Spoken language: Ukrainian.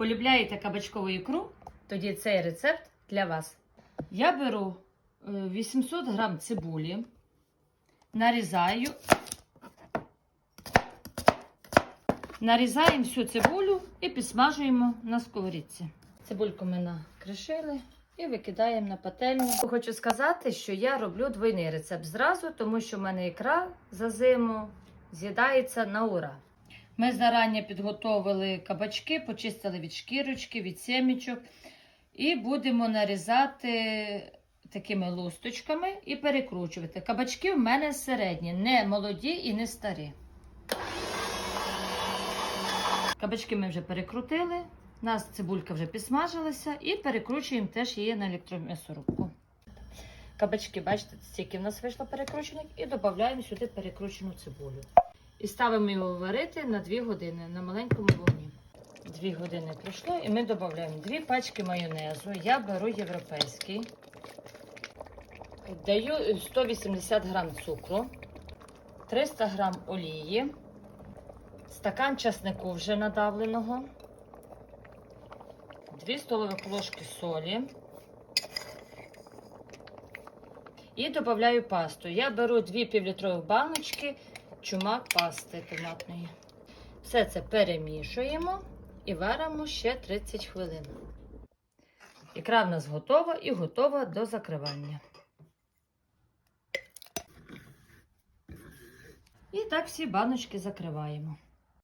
полюбляєте кабачкову ікру, тоді цей рецепт для вас. Я беру е, 800 грам цибулі, нарізаю. Нарізаємо всю цибулю і підсмажуємо на сковорідці. Цибульку ми накришили і викидаємо на пательню. Хочу сказати, що я роблю двойний рецепт зразу, тому що в мене ікра за зиму з'їдається на ура. Ми зарані підготовили кабачки, почистили від шкірочки, від сімічок. І будемо нарізати такими лусточками і перекручувати. Кабачки в мене середні, не молоді і не старі. Кабачки ми вже перекрутили. У нас цибулька вже підсмажилася і перекручуємо теж її на електром'ясорубку. Кабачки, бачите, стільки в нас вийшло перекручених, і додаємо сюди перекручену цибулю. І ставимо його варити на 2 години на маленькому вогні. 2 години пройшло, і ми додаємо 2 пачки майонезу. Я беру європейський. Даю 180 грам цукру, 300 грам олії, стакан часнику вже надавленого, 2 столових ложки солі. І додаю пасту. Я беру 2 півлітрові баночки чумак пасти томатної. Все це перемішуємо і варимо ще 30 хвилин. Ікра в нас готова і готова до закривання. І так всі баночки закриваємо.